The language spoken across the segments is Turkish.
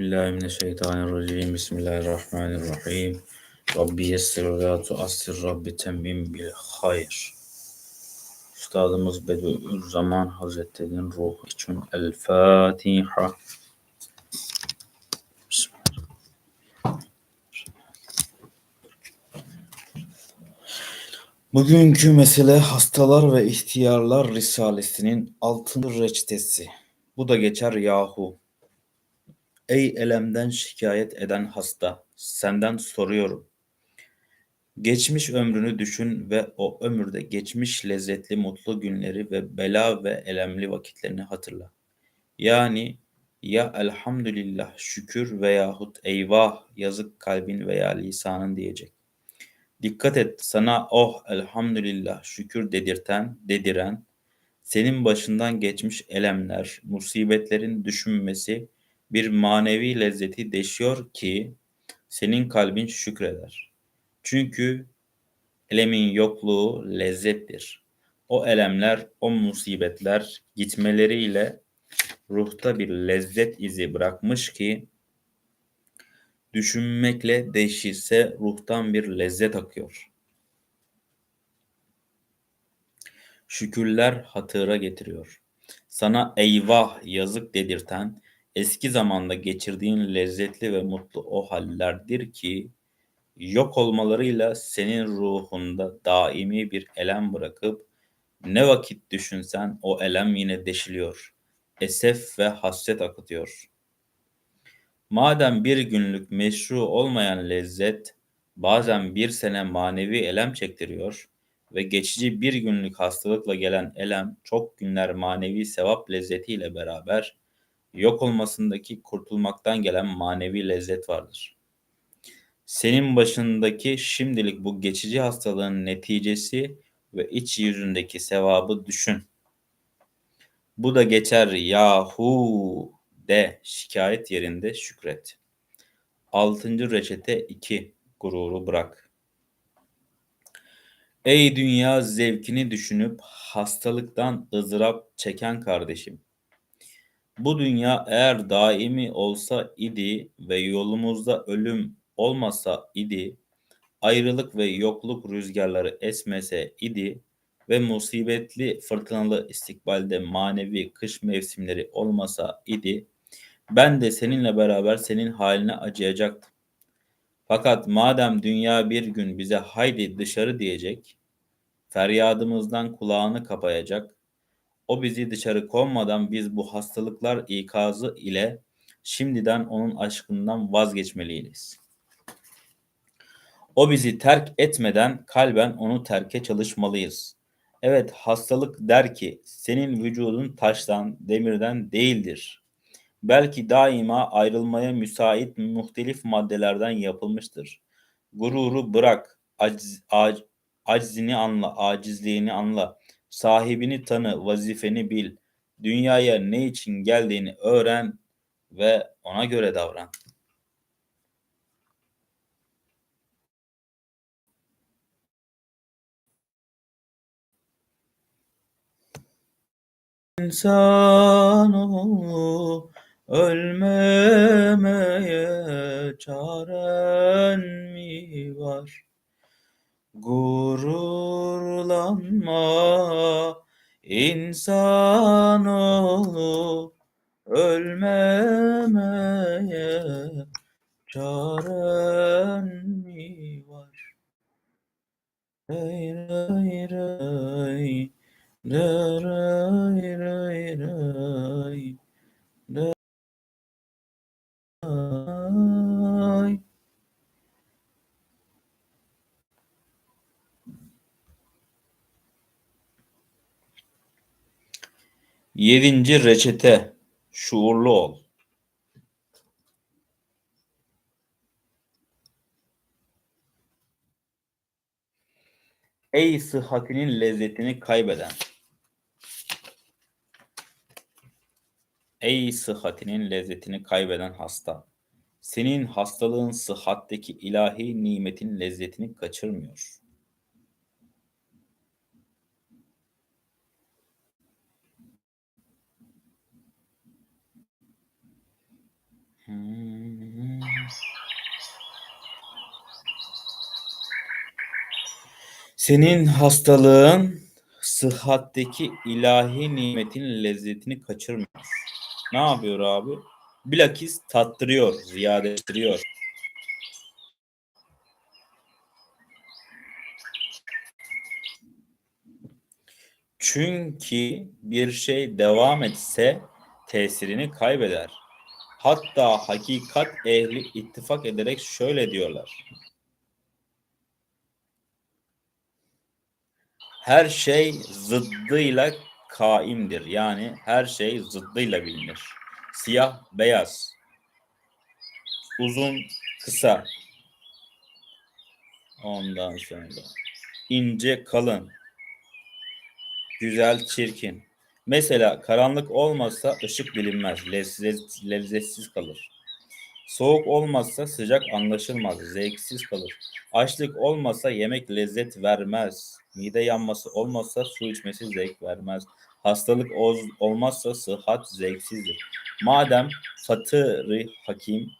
mineşşeytanirracim. Bismillahirrahmanirrahim. Rabbi yessir ve la tuassir. Rabbi temmim bil hayr. Üstadımız Bediüzzaman Hazretleri'nin ruhu için El Fatiha. Bugünkü mesele hastalar ve ihtiyarlar risalesinin altın reçetesi. Bu da geçer yahu. Ey elemden şikayet eden hasta, senden soruyorum. Geçmiş ömrünü düşün ve o ömürde geçmiş lezzetli mutlu günleri ve bela ve elemli vakitlerini hatırla. Yani ya elhamdülillah şükür veyahut eyvah yazık kalbin veya lisanın diyecek. Dikkat et sana oh elhamdülillah şükür dedirten, dediren, senin başından geçmiş elemler, musibetlerin düşünmesi bir manevi lezzeti deşiyor ki senin kalbin şükreder. Çünkü elemin yokluğu lezzettir. O elemler, o musibetler gitmeleriyle ruhta bir lezzet izi bırakmış ki düşünmekle değişirse ruhtan bir lezzet akıyor. Şükürler hatıra getiriyor. Sana eyvah yazık dedirten eski zamanda geçirdiğin lezzetli ve mutlu o hallerdir ki yok olmalarıyla senin ruhunda daimi bir elem bırakıp ne vakit düşünsen o elem yine deşiliyor. Esef ve hasret akıtıyor. Madem bir günlük meşru olmayan lezzet bazen bir sene manevi elem çektiriyor ve geçici bir günlük hastalıkla gelen elem çok günler manevi sevap lezzetiyle beraber yok olmasındaki kurtulmaktan gelen manevi lezzet vardır. Senin başındaki şimdilik bu geçici hastalığın neticesi ve iç yüzündeki sevabı düşün. Bu da geçer yahu de şikayet yerinde şükret. Altıncı reçete 2. Gururu bırak. Ey dünya zevkini düşünüp hastalıktan ızdırap çeken kardeşim. Bu dünya eğer daimi olsa idi ve yolumuzda ölüm olmasa idi, ayrılık ve yokluk rüzgarları esmese idi ve musibetli fırtınalı istikbalde manevi kış mevsimleri olmasa idi, ben de seninle beraber senin haline acıyacaktım. Fakat madem dünya bir gün bize haydi dışarı diyecek, feryadımızdan kulağını kapayacak, o bizi dışarı konmadan biz bu hastalıklar ikazı ile şimdiden onun aşkından vazgeçmeliyiz. O bizi terk etmeden kalben onu terke çalışmalıyız. Evet hastalık der ki senin vücudun taştan, demirden değildir. Belki daima ayrılmaya müsait muhtelif maddelerden yapılmıştır. Gururu bırak, aciz, ac, aczini anla, acizliğini anla. Sahibini tanı, vazifeni bil. Dünyaya ne için geldiğini öğren ve ona göre davran. İnsanoğlu ölmemeye çaren mi var? Gururlanma insanoğlu ölmemeye çaren mi var? Ray ray ray ray ray ray Yedinci reçete şuurlu ol. Ey sıhhatinin lezzetini kaybeden. Ey sıhhatinin lezzetini kaybeden hasta. Senin hastalığın sıhhatteki ilahi nimetin lezzetini kaçırmıyor. Senin hastalığın sıhhatteki ilahi nimetin lezzetini kaçırmıyor. Ne yapıyor abi? Bilakis tattırıyor, ziyadeleştiriyor. Çünkü bir şey devam etse tesirini kaybeder. Hatta hakikat ehli ittifak ederek şöyle diyorlar. Her şey zıddıyla kaimdir. Yani her şey zıddıyla bilinir. Siyah, beyaz, uzun, kısa. Ondan sonra ince, kalın, güzel, çirkin. Mesela karanlık olmazsa ışık bilinmez, lezzet, lezzetsiz kalır. Soğuk olmazsa sıcak anlaşılmaz, zevksiz kalır. Açlık olmasa yemek lezzet vermez. Mide yanması olmazsa su içmesi zevk vermez. Hastalık olmazsa sıhhat zevksizdir. Madem fatırı hakim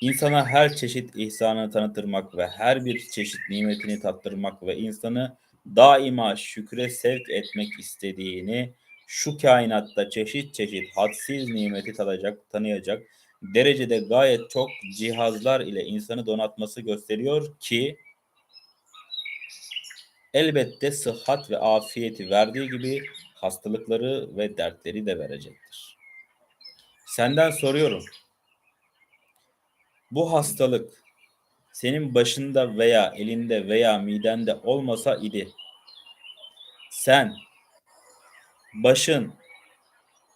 insana her çeşit ihsanı tanıtırmak ve her bir çeşit nimetini tattırmak ve insanı daima şükre sevk etmek istediğini, şu kainatta çeşit çeşit hadsiz nimeti tadacak, tanıyacak derecede gayet çok cihazlar ile insanı donatması gösteriyor ki elbette sıhhat ve afiyeti verdiği gibi hastalıkları ve dertleri de verecektir. Senden soruyorum. Bu hastalık senin başında veya elinde veya midende olmasa idi. Sen başın,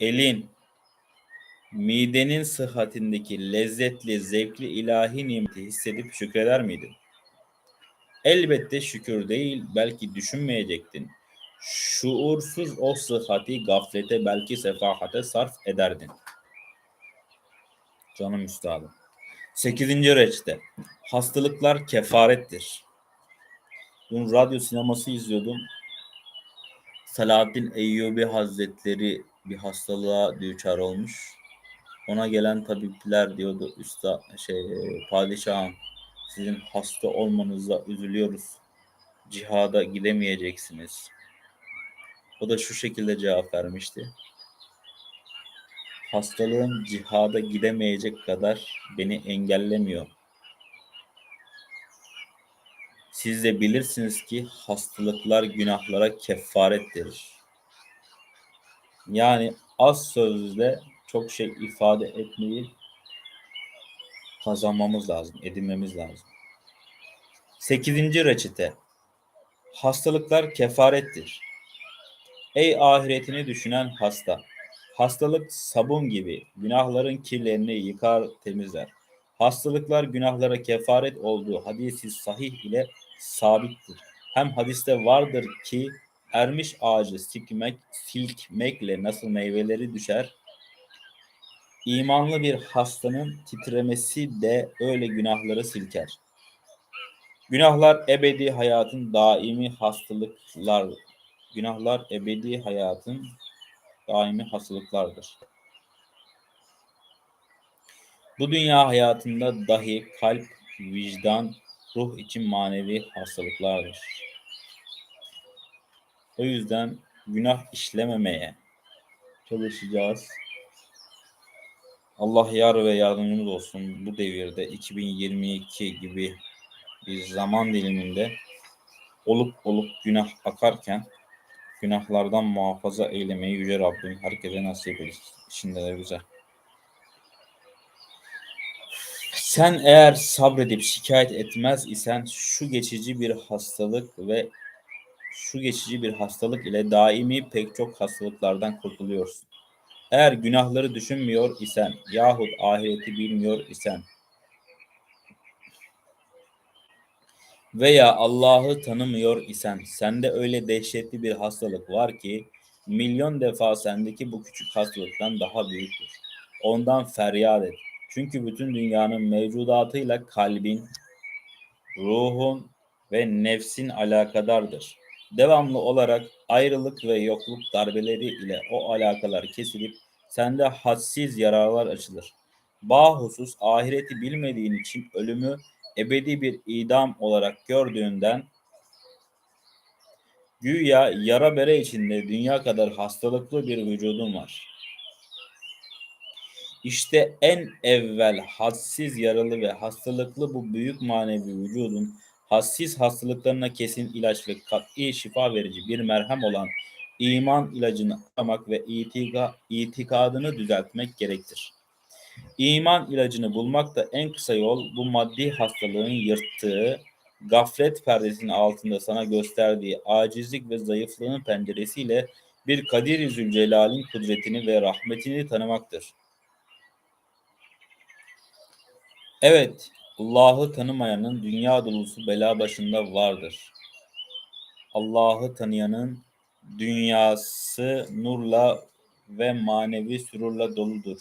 elin, midenin sıhhatindeki lezzetli, zevkli ilahi nimeti hissedip şükreder miydin? Elbette şükür değil, belki düşünmeyecektin. Şuursuz o sıhhati gaflete belki sefahate sarf ederdin. Canım üstadım. Sekizinci reçete. Hastalıklar kefarettir. Dün radyo sineması izliyordum. Salahaddin Eyyubi Hazretleri bir hastalığa düçar olmuş. Ona gelen tabipler diyordu usta şey padişahım sizin hasta olmanıza üzülüyoruz. Cihada gidemeyeceksiniz. O da şu şekilde cevap vermişti. Hastalığın cihada gidemeyecek kadar beni engellemiyor. Siz de bilirsiniz ki hastalıklar günahlara kefarettir. Yani az sözle çok şey ifade etmeyi kazanmamız lazım, edinmemiz lazım. Sekizinci reçete. Hastalıklar kefarettir. Ey ahiretini düşünen hasta. Hastalık sabun gibi günahların kirlerini yıkar temizler. Hastalıklar günahlara kefaret olduğu hadisi sahih ile sabittir. Hem hadiste vardır ki ermiş ağacı silkmek, silkmekle nasıl meyveleri düşer, İmanlı bir hastanın titremesi de öyle günahları silker. Günahlar ebedi hayatın daimi hastalıklar. Günahlar ebedi hayatın daimi hastalıklardır. Bu dünya hayatında dahi kalp, vicdan, ruh için manevi hastalıklardır. O yüzden günah işlememeye çalışacağız. Allah yar ve yardımcımız olsun bu devirde 2022 gibi bir zaman diliminde olup olup günah akarken günahlardan muhafaza eylemeyi Yüce Rabbim herkese nasip etsin. Şimdi de güzel. Sen eğer sabredip şikayet etmez isen şu geçici bir hastalık ve şu geçici bir hastalık ile daimi pek çok hastalıklardan kurtuluyorsun. Eğer günahları düşünmüyor isen yahut ahireti bilmiyor isen veya Allah'ı tanımıyor isen sende öyle dehşetli bir hastalık var ki milyon defa sendeki bu küçük hastalıktan daha büyüktür. Ondan feryat et. Çünkü bütün dünyanın mevcudatıyla kalbin, ruhun ve nefsin alakadardır. Devamlı olarak ayrılık ve yokluk darbeleri ile o alakalar kesilip sende hadsiz yararlar açılır. Bahusus ahireti bilmediğin için ölümü ebedi bir idam olarak gördüğünden güya yara bere içinde dünya kadar hastalıklı bir vücudun var. İşte en evvel hadsiz yaralı ve hastalıklı bu büyük manevi vücudun hassiz hastalıklarına kesin ilaç ve kat'i şifa verici bir merhem olan iman ilacını aramak ve itika, itikadını düzeltmek gerektir. İman ilacını bulmak da en kısa yol bu maddi hastalığın yırttığı, gaflet perdesinin altında sana gösterdiği acizlik ve zayıflığın penceresiyle bir Kadir-i Zülcelal'in kudretini ve rahmetini tanımaktır. Evet, Allah'ı tanımayanın dünya dolusu bela başında vardır. Allah'ı tanıyanın dünyası nurla ve manevi sürurla doludur.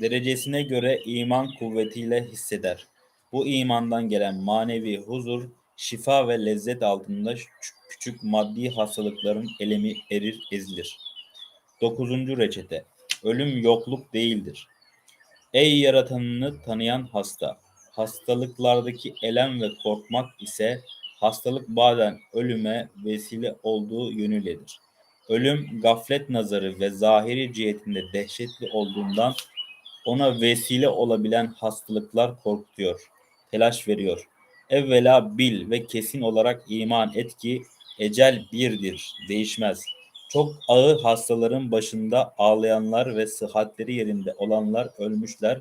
Derecesine göre iman kuvvetiyle hisseder. Bu imandan gelen manevi huzur, şifa ve lezzet altında küçük, maddi hastalıkların elemi erir ezilir. Dokuzuncu reçete. Ölüm yokluk değildir. Ey yaratanını tanıyan hasta. Hastalıklardaki elem ve korkmak ise hastalık bazen ölüme vesile olduğu yönüledir. Ölüm gaflet nazarı ve zahiri cihetinde dehşetli olduğundan ona vesile olabilen hastalıklar korkutuyor, telaş veriyor. Evvela bil ve kesin olarak iman et ki ecel birdir, değişmez. Çok ağır hastaların başında ağlayanlar ve sıhhatleri yerinde olanlar ölmüşler.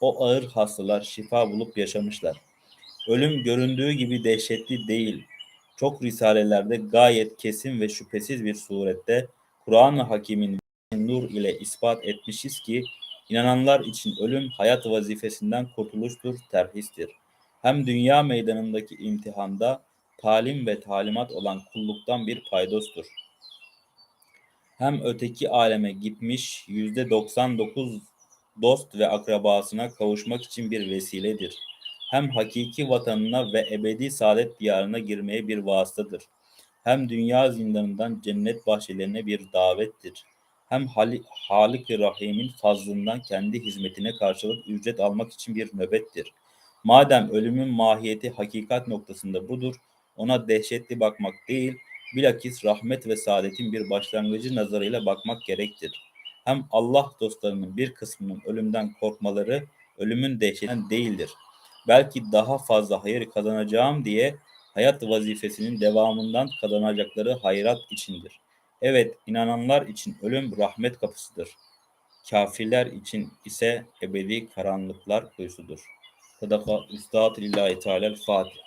O ağır hastalar şifa bulup yaşamışlar. Ölüm göründüğü gibi dehşetli değil. Çok risalelerde gayet kesin ve şüphesiz bir surette Kur'an-ı Hakim'in nur ile ispat etmişiz ki inananlar için ölüm hayat vazifesinden kurtuluştur, terhistir. Hem dünya meydanındaki imtihanda talim ve talimat olan kulluktan bir paydostur. Hem öteki aleme gitmiş yüzde 99 dost ve akrabasına kavuşmak için bir vesiledir. Hem hakiki vatanına ve ebedi saadet diyarına girmeye bir vasıtadır. Hem dünya zindanından cennet bahçelerine bir davettir. Hem Halik-i Rahim'in fazlından kendi hizmetine karşılık ücret almak için bir nöbettir. Madem ölümün mahiyeti hakikat noktasında budur, ona dehşetli bakmak değil, bilakis rahmet ve saadetin bir başlangıcı nazarıyla bakmak gerektir. Hem Allah dostlarının bir kısmının ölümden korkmaları ölümün dehşetinden değildir. Belki daha fazla hayır kazanacağım diye hayat vazifesinin devamından kazanacakları hayrat içindir. Evet, inananlar için ölüm rahmet kapısıdır. Kafirler için ise ebedi karanlıklar kuyusudur. Sadaka Üstad Lillahi Teala Fatiha.